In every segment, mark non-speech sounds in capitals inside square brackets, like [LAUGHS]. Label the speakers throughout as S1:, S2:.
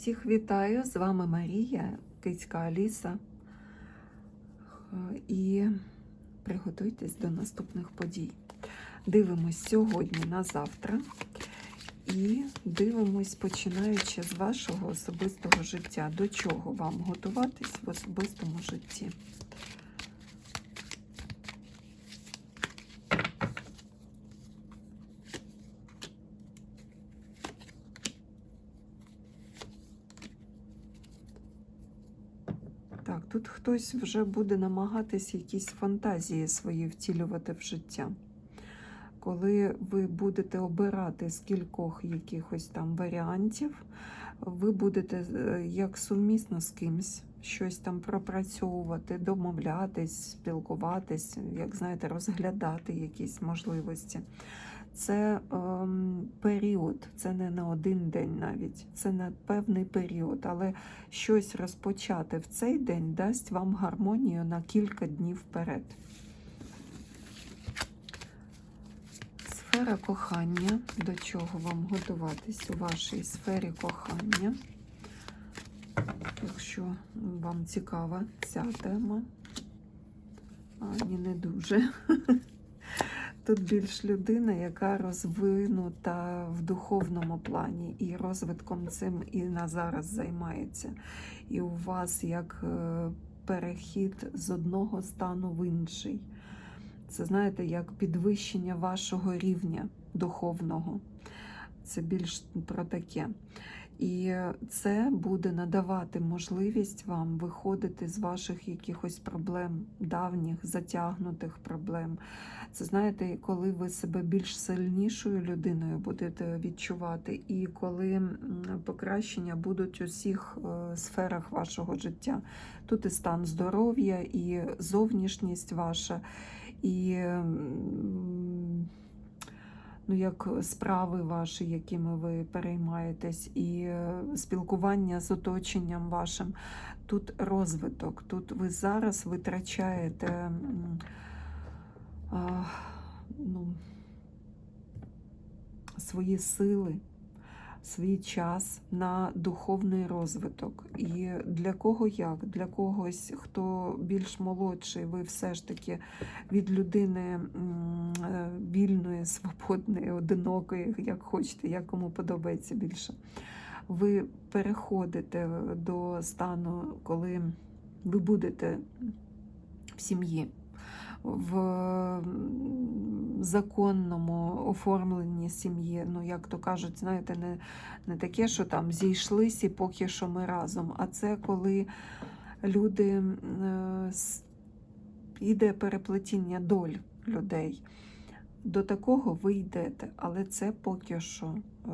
S1: Всіх вітаю! З вами Марія, Кицька Аліса. І приготуйтесь до наступних подій. Дивимось сьогодні на завтра і дивимось, починаючи з вашого особистого життя. До чого вам готуватись в особистому житті? Так, тут хтось вже буде намагатись якісь фантазії свої втілювати в життя. Коли ви будете обирати з кількох якихось там варіантів, ви будете е, як сумісно з кимсь щось там пропрацьовувати, домовлятись, спілкуватись, як знаєте, розглядати якісь можливості. Це ем, період, це не на один день навіть, це на певний період, але щось розпочати в цей день дасть вам гармонію на кілька днів вперед. Сфера кохання. До чого вам готуватись у вашій сфері кохання? Якщо вам цікава ця тема, а ні, не дуже. [LAUGHS] Тут більш людина, яка розвинута в духовному плані і розвитком цим і на зараз займається. І у вас як е, перехід з одного стану в інший. Це знаєте, як підвищення вашого рівня духовного. Це більш про таке. І це буде надавати можливість вам виходити з ваших якихось проблем, давніх, затягнутих проблем. Це знаєте, коли ви себе більш сильнішою людиною будете відчувати, і коли покращення будуть у всіх е, сферах вашого життя. Тут і стан здоров'я, і зовнішність ваша, і ну, як справи ваші, якими ви переймаєтесь, і е, спілкування з оточенням вашим. Тут розвиток, тут ви зараз витрачаєте ну, свої сили, свій час на духовний розвиток. І для кого як? Для когось, хто більш молодший, ви все ж таки від людини е, вільної, [LAUGHS] свободної, одинокої, як хочете, як кому подобається більше. Ви переходите до стану, коли ви будете в сім'ї, в законному оформленні сім'ї. Ну, як то кажуть, знаєте, не, не таке, що там зійшлися і поки що ми разом, а це коли люди е, іде переплетіння доль людей. До такого ви йдете, але це поки що е,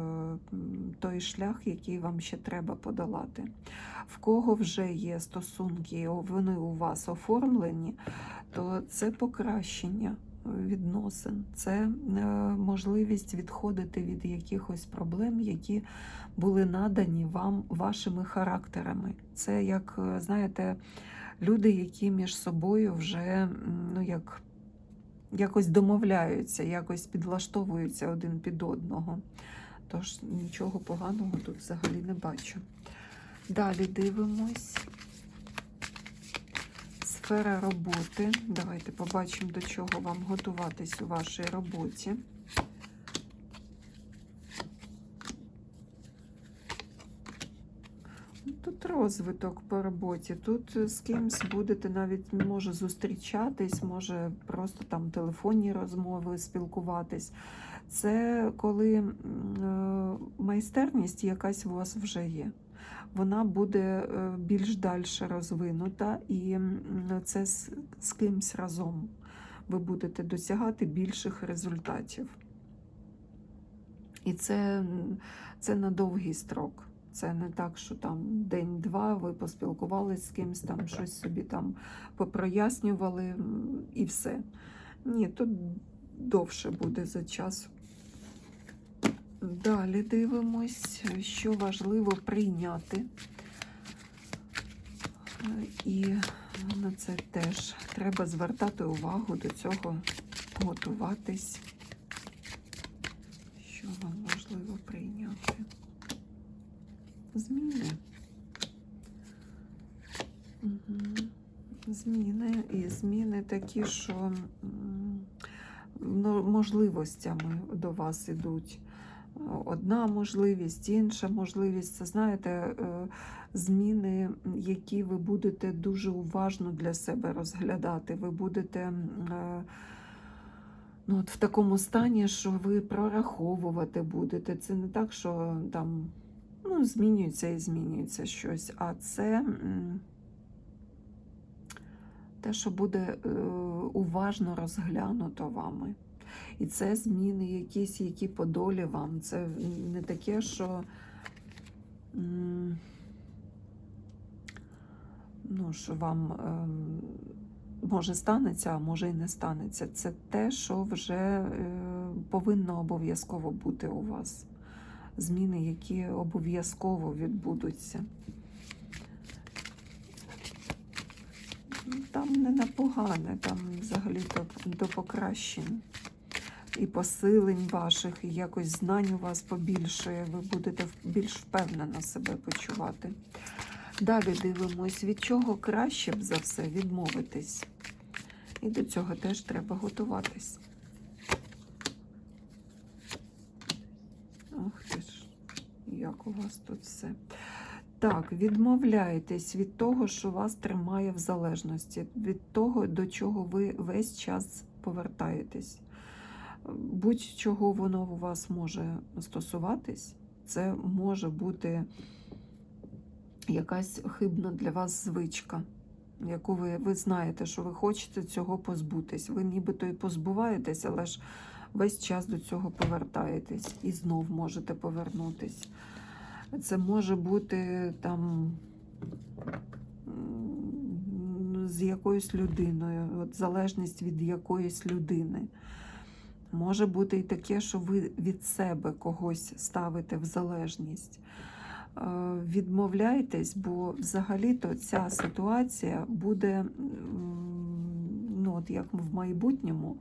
S1: той шлях, який вам ще треба подолати. В кого вже є стосунки, вони у вас оформлені, то це покращення відносин, це е, можливість відходити від якихось проблем, які були надані вам вашими характерами. Це як, е, знаєте, люди, які між собою вже ну, як, якось домовляються, якось підлаштовуються один під одного. Тож нічого поганого тут взагалі не бачу. Далі дивимось. Сфера роботи. Давайте побачимо, до чого вам готуватись у вашій роботі. Тут розвиток по роботі. Тут з кимсь будете навіть може зустрічатись, може просто там телефонні розмови спілкуватись. Це коли е, майстерність якась у вас вже є. Вона буде е, більш далі розвинута, і це з, з кимсь разом ви будете досягати більших результатів. І це, це на довгий строк. Це не так, що там день-два ви поспілкувалися з кимось, там щось собі там попрояснювали і все. Ні, тут довше буде за час. Далі дивимось, що важливо прийняти. І на це теж треба звертати увагу до цього, готуватись. Що вам важливо прийняти? Зміни. Зміни і зміни такі, що ну, можливостями до вас ідуть. Одна можливість, інша можливість. Це знаєте, е, зміни, які ви будете дуже уважно для себе розглядати. Ви будете е, ну, от в такому стані, що ви прораховувати будете. Це не так, що там ну, змінюється і змінюється щось, а це. те, що буде е, уважно розглянуто вами. І це зміни якісь, які по долі вам. Це не таке, що ну, що вам ем, може станеться, а може і не станеться. Це те, що вже е, повинно обов'язково бути у вас. Зміни, які обов'язково відбудуться. Там не на погане, там взагалі то до покращень і посилень ваших, і якось знань у вас побільшує, ви будете більш впевнено себе почувати. Далі дивимось, від чого краще б за все відмовитись. І до цього теж треба готуватись. Ох ти ж, як у вас тут все. Так, відмовляєтесь від того, що вас тримає в залежності, від того, до чого ви весь час повертаєтесь. Будь-чого воно у вас може стосуватись, це може бути якась хибна для вас звичка, яку ви, ви знаєте, що ви хочете цього позбутись. Ви нібито і позбуваєтесь, але ж весь час до цього повертаєтесь і знов можете повернутись. Це може бути там з якоюсь людиною, от залежність від якоїсь людини. Може бути і таке, що ви від себе когось ставите в залежність. Е, Відмовляйтесь, бо взагалі-то ця ситуація буде, ну от як в майбутньому,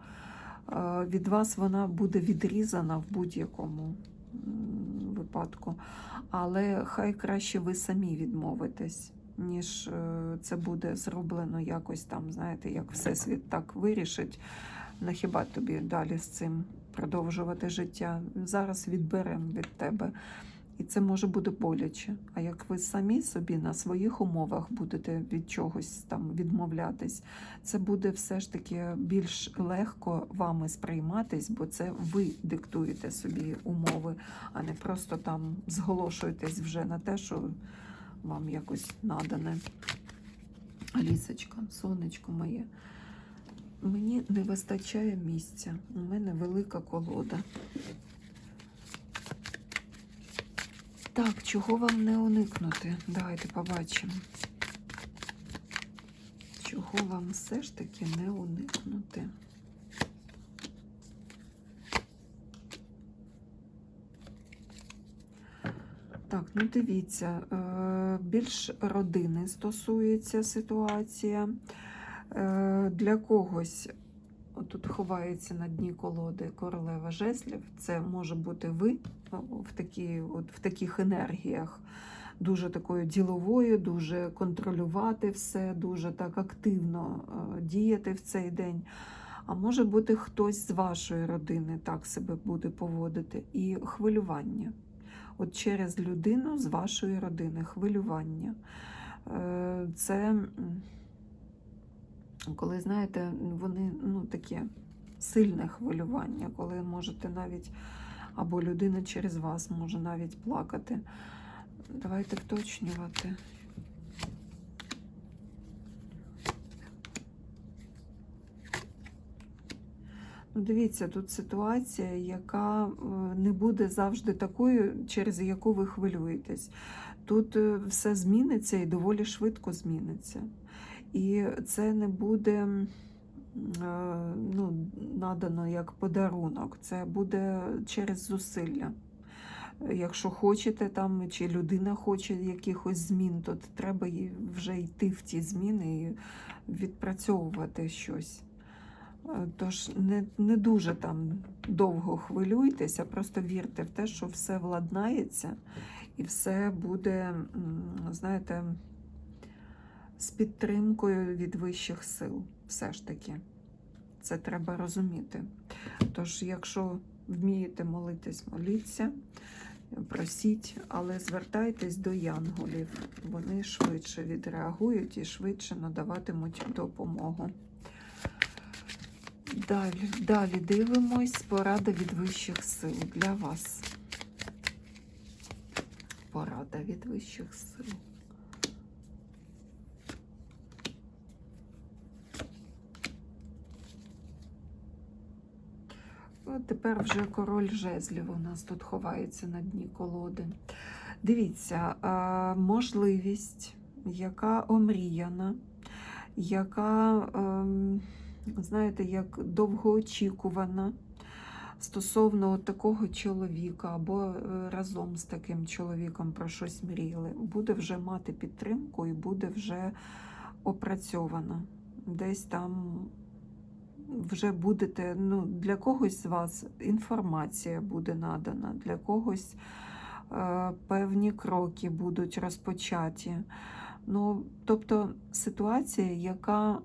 S1: е, від вас вона буде відрізана в будь-якому випадку. Але хай краще ви самі відмовитесь, ніж е, це буде зроблено якось там, знаєте, як Всесвіт так вирішить. Нахіба тобі далі з цим продовжувати життя? Зараз відберемо від тебе. І це може бути боляче. А як ви самі собі на своїх умовах будете від чогось там відмовлятись, це буде все ж таки більш легко вами сприйматись, бо це ви диктуєте собі умови, а не просто там зголошуєтесь вже на те, що вам якось надане. Алісочка, сонечко моє. Мені не вистачає місця. У мене велика колода. Так, чого вам не уникнути? Давайте побачимо. Чого вам все ж таки не уникнути? Так, ну дивіться, е, більш родини стосується ситуація. Е, Для когось тут ховається на дні колоди королева жезлів. Це може бути ви в, такі, от, в таких енергіях, дуже такою діловою, дуже контролювати все, дуже так активно е, діяти в цей день. А може бути хтось з вашої родини так себе буде поводити. І хвилювання. От через людину з вашої родини хвилювання. Е, Це коли, знаєте, вони ну, таке сильне хвилювання, коли можете навіть, або людина через вас може навіть плакати. Давайте вточнювати. Ну, дивіться, тут ситуація, яка е, не буде завжди такою, через яку ви хвилюєтесь. Тут е, все зміниться і доволі швидко зміниться. І це не буде е, ну, надано як подарунок, це буде через зусилля. Якщо хочете там, чи людина хоче якихось змін, то треба вже йти в ті зміни і відпрацьовувати щось. Е, Тож не, не дуже там довго хвилюйтеся, просто вірте в те, що все владнається і все буде, знаєте, з підтримкою від вищих сил. Все ж таки. Це треба розуміти. Тож, якщо вмієте молитись, моліться, просіть, але звертайтесь до янголів. Вони швидше відреагують і швидше надаватимуть допомогу. Далі, далі дивимось. Порада від вищих сил для вас. Порада від вищих сил. Тепер вже король жезлів у нас тут ховається на дні колоди. Дивіться, можливість, яка омріяна, яка, ем, знаєте, як довгоочікувана стосовно такого чоловіка або е, разом з таким чоловіком про щось мріяли, буде вже мати підтримку і буде вже опрацьована. Десь там вже будете, ну, для когось з вас інформація буде надана, для когось е, певні кроки будуть розпочаті. Ну, тобто ситуація, яка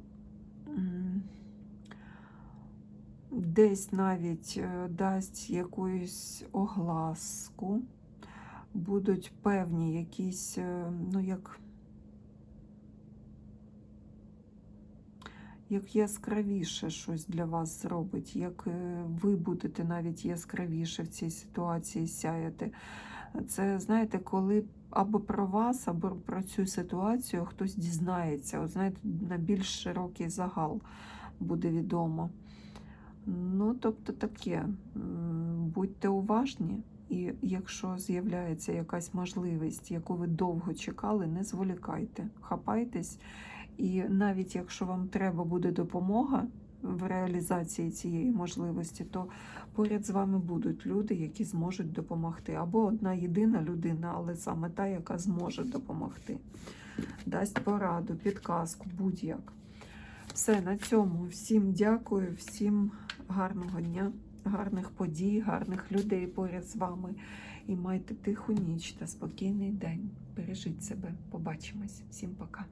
S1: десь навіть е, дасть якусь огласку, будуть певні якісь, е, ну як. Як яскравіше щось для вас зробить, як е, ви будете навіть яскравіше в цій ситуації сяяти. Це, знаєте, коли або про вас, або про цю ситуацію хтось дізнається. От, знаєте, на більш широкий загал буде відомо. Ну, тобто таке, будьте уважні, і якщо з'являється якась можливість, яку ви довго чекали, не зволікайте, хапайтесь. І навіть якщо вам треба буде допомога в реалізації цієї можливості, то поряд з вами будуть люди, які зможуть допомогти. Або одна єдина людина, але саме та, яка зможе допомогти. Дасть пораду, підказку, будь-як. Все, на цьому. Всім дякую, всім гарного дня, гарних подій, гарних людей поряд з вами. І майте тиху ніч та спокійний день. Бережіть себе. Побачимось. Всім пока.